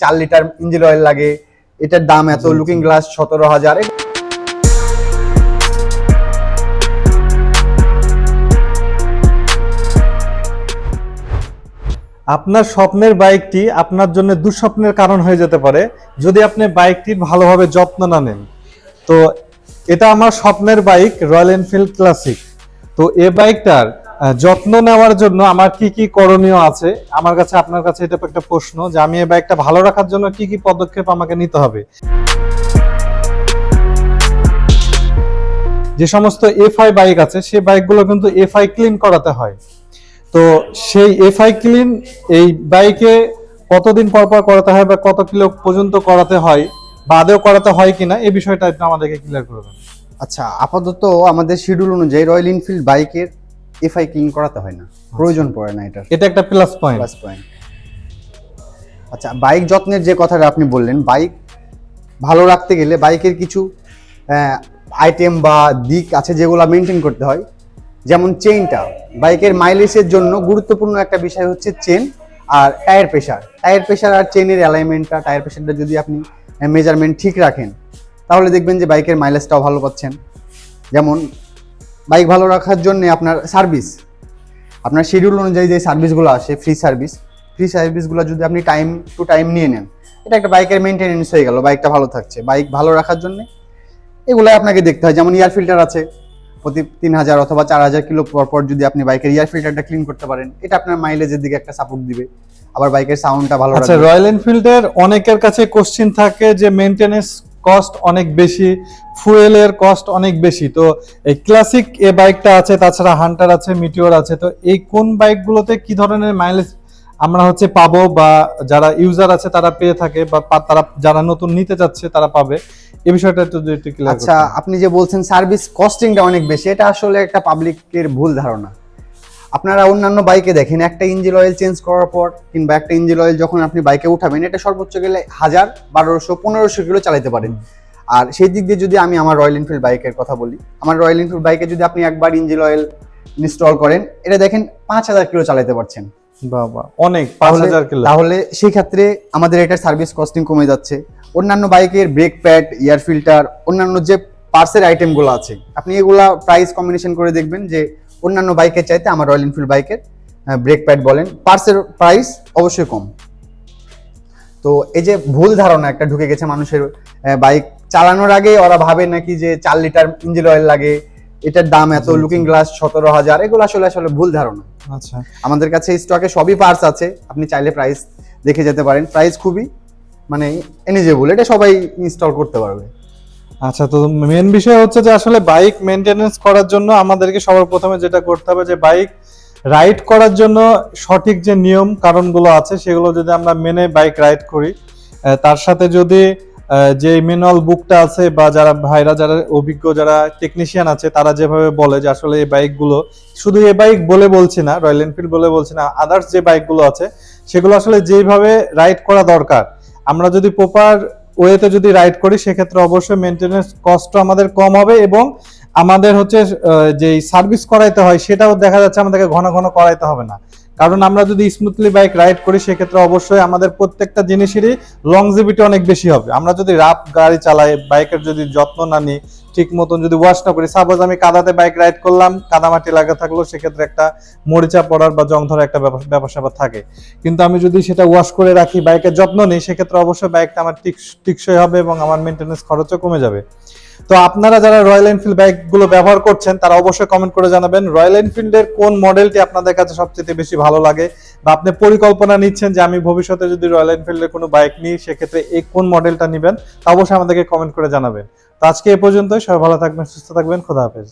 চার litre engine oil লাগে। এটার দাম এত লুকিং গ্লাস সতেরো হাজার। আপনার স্বপ্নের বাইকটি আপনার জন্য দুঃস্বপ্নের কারণ হয়ে যেতে পারে যদি আপনি বাইকটির ভালোভাবে যত্ন না নেন। তো এটা আমার স্বপ্নের বাইক রয়্যাল এনফিল্ড ক্লাসিক তো এ বাইকটার যত্ন নেওয়ার জন্য আমার কি কি করণীয় আছে? আমার কাছে, আপনার কাছে এটা একটা প্রশ্ন যে আমি এই বাইকটা ভালো রাখার জন্য কি কি পদক্ষেপ আমাকে নিতে হবে? যে সমস্ত এফআই বাইক আছে সেই বাইকগুলো কিন্তু এফআই ক্লিন করাতে হয়। তো সেই এফআই ক্লিন, এই বাইকে কতদিন পর পর করাতে হয় বা কত কিলো পর্যন্ত করাতে হয় বা আদেও করাতে হয় কিনা, এই বিষয়টা একটু আমাদেরকে ক্লিয়ার করে দেন। আচ্ছা আপাতত আমাদের শিডিউল অনুযায়ী রয়্যাল এনফিল্ড বাইকের এফআই ক্লিন করাতে হয় না। প্রয়োজন পড়ে না এটার। এটা একটা প্লাস পয়েন্ট প্লাস পয়েন্ট আচ্ছা বাইক যত্নের যে কথাটা আপনি বললেন বাইক ভালো রাখতে গেলে বাইকের কিছু আইটেম বা দিক আছে যেগুলো মেনটেন করতে হয়। যেমন চেইনটা বাইকের মাইলেজের জন্য গুরুত্বপূর্ণ একটা বিষয় হচ্ছে চেন আর টায়ার প্রেশার টায়ার প্রেশার আর চেনের অ্যালাইনমেন্টটা টায়ার প্রেশারটা যদি আপনি মেজারমেন্ট ঠিক রাখেন তাহলে দেখবেন যে বাইকের মাইলেজটাও ভালো পাচ্ছেন। যেমন বাইক ভালো রাখার জন্য আপনার সার্ভিস আপনার শিডিউল অনুযায়ী যে সার্ভিসগুলো আসে ফ্রি সার্ভিস ফ্রি সার্ভিসগুলো যদি আপনি টাইম টু টাইম নিয়ে নেন এটা একটা বাইকের মেনটেনেন্স হয়ে গেল বাইকটা ভালো থাকছে। বাইক ভালো রাখার জন্য এগুলাই আপনাকে দেখতে হয়। যেমন এয়ার ফিল্টার আছে প্রতি তিন হাজার অথবা চার হাজার কিলো পর পর যদি আপনি বাইকের এয়ার ফিল্টারটা ক্লিন করতে পারেন এটা আপনার মাইলেজের দিকে একটা সাপোর্ট দিবে। আবার বাইকের সাউন্ডটা ভালো আচ্ছা রয়্যাল এনফিল্ডের অনেকের কাছে কোশ্চিন থাকে যে মেনটেনেন্স কস্ট অনেক বেশি ফুয়েলের কস্ট অনেক বেশি। তো এই ক্লাসিক এ বাইকটা আছে তাছাড়া হান্টার আছে মিটিওর আছে তো এই কোন বাইকগুলোতে কি ধরনের মাইলেজ আমরা হচ্ছে পাবো বা যারা ইউজার আছে তারা পেয়ে থাকে বা তারা যারা নতুন নিতে যাচ্ছে তারা পাবে? এই বিষয়টা একটু আচ্ছা আপনি যে বলছেন সার্ভিস কস্টিংটা অনেক বেশি এটা আসলে একটা পাবলিকের ভুল ধারণা। আপনারা অন্যান্য বাইকে দেখেন একটা ইঞ্জিন অয়েল চেঞ্জ করার পর কিংবা একটা ইঞ্জিন অয়েল যখন আপনি বাইকে উঠাবেন এটা সর্বোচ্চ গেলে হাজার বারোশো পনেরোশো কিলো চালাতে পারেন। আর সেই দিক দিয়ে যদি আমি আমার রয়্যাল এনফিল্ড বাইকের কথা বলি আমার রয়্যাল এনফিল্ড বাইকে যদি আপনি একবার ইঞ্জিন অয়েল ইনস্টল করেন এটা দেখেন পাঁচ হাজার কিলো চালাতে পারছেন। বাবা অনেক পাঁচ হাজার কিলো। তাহলে সেই ক্ষেত্রে আমাদের এটার সার্ভিস কস্টিং কমে যাচ্ছে। অন্যান্য বাইকের ব্রেক প্যাড এয়ার ফিল্টার অন্যান্য যে পার্সের আইটেমগুলো আছে আপনি এগুলা প্রাইস কম্বিনেশন করে দেখবেন যে অন্যান্য বাইকের চাইতে আমার রয়্যাল এনফিল্ড বাইকের ব্রেক প্যাড বলেন পার্সের প্রাইস অবশ্যই কম। তো এই যে ভুল ধারণা একটা ঢুকে গেছে মানুষের বাইক চালানোর আগে ওরা ভাবে নাকি যে চার লিটার ইঞ্জিন অয়েল লাগে এটার দাম এত। লুকিং গ্লাস সতেরো হাজার এগুলো আসলে আসলে ভুল ধারণা। আচ্ছা। আমাদের কাছে স্টকে সবই পার্টস আছে আপনি চাইলে প্রাইস দেখে যেতে পারেন প্রাইস খুবই মানে এনিজেবল এটা সবাই ইনস্টল করতে পারবে। আচ্ছা তো মেন বিষয় হচ্ছে যে আসলে বাইক মেনটেনেন্স করার জন্য আমাদেরকে সবার প্রথমে যেটা করতে হবে যে বাইক রাইড করার জন্য সঠিক যে নিয়ম কারণগুলো আছে, সেগুলো যদি আমরা মেনে বাইক রাইড করি তার সাথে যদি যে ম্যানুয়াল বুকটা আছে বা যারা ভাইরা, যারা অভিজ্ঞ, যারা টেকনিশিয়ান আছে, তারা যেভাবে বলে যে আসলে এই বাইকগুলো শুধু এই বাইক বলে বলছি না রয়্যাল এনফিল্ড বলে বলছি না আদার্স যে বাইকগুলো আছে, সেগুলো আসলে যেভাবে রাইড করা দরকার, আমরা যদি প্রপার ওয়েতে যদি রাইড করি, সেক্ষেত্রে অবশ্যই মেনটেনেন্স কস্ট আমাদের কম হবে এবং আমাদের হচ্ছে যে সার্ভিস করাইতে হয়, সেটাও দেখা যাচ্ছে আমাদেরকে ঘন ঘন করাইতে হবে না। কারণ আমরা যদি স্মুথলি বাইক রাইড করি, সেক্ষেত্রে অবশ্যই আমাদের প্রত্যেকটা জিনিসেরই লংজিভিটি অনেক বেশি হবে। আমরা যদি রাফ গাড়ি চালাই বাইকের যদি যত্ন না নিই, ঠিক মতন যদি ওয়াশ না করি সাপোজ আমি কাদাতে বাইক রাইড করলাম কাদামাটি লাগা থাকল সেক্ষেত্রে একটা মরিচা পড়ার বা জং ধরার একটা ব্যাপার স্যাপার থাকে। কিন্তু আমি যদি সেটা ওয়াশ করে রাখি বাইকের যত্ন নিই, সেক্ষেত্রে অবশ্যই বাইকটা আমার টিক- টিকসই হবে এবং আমার মেনটেন্যান্স খরচও কমে যাবে। তো আপনারা যারা রয়্যাল এনফিল্ড বাইকগুলো ব্যবহার করছেন, তারা অবশ্যই কমেন্ট করে জানাবেন রয়্যাল এনফিল্ডের কোন মডেলটি আপনাদের কাছে সবচেয়ে বেশি ভালো লাগে বা আপনি পরিকল্পনা নিচ্ছেন যে আমি ভবিষ্যতে যদি রয়্যাল এনফিল্ডের কোনো বাইক নিই, সেক্ষেত্রে এই কোন মডেলটা নেবেন, তা অবশ্যই আমাদেরকে কমেন্ট করে জানাবেন। তো আজকে এ পর্যন্তই, সবাই ভালো থাকবেন, সুস্থ থাকবেন, খোদা হাফেজ।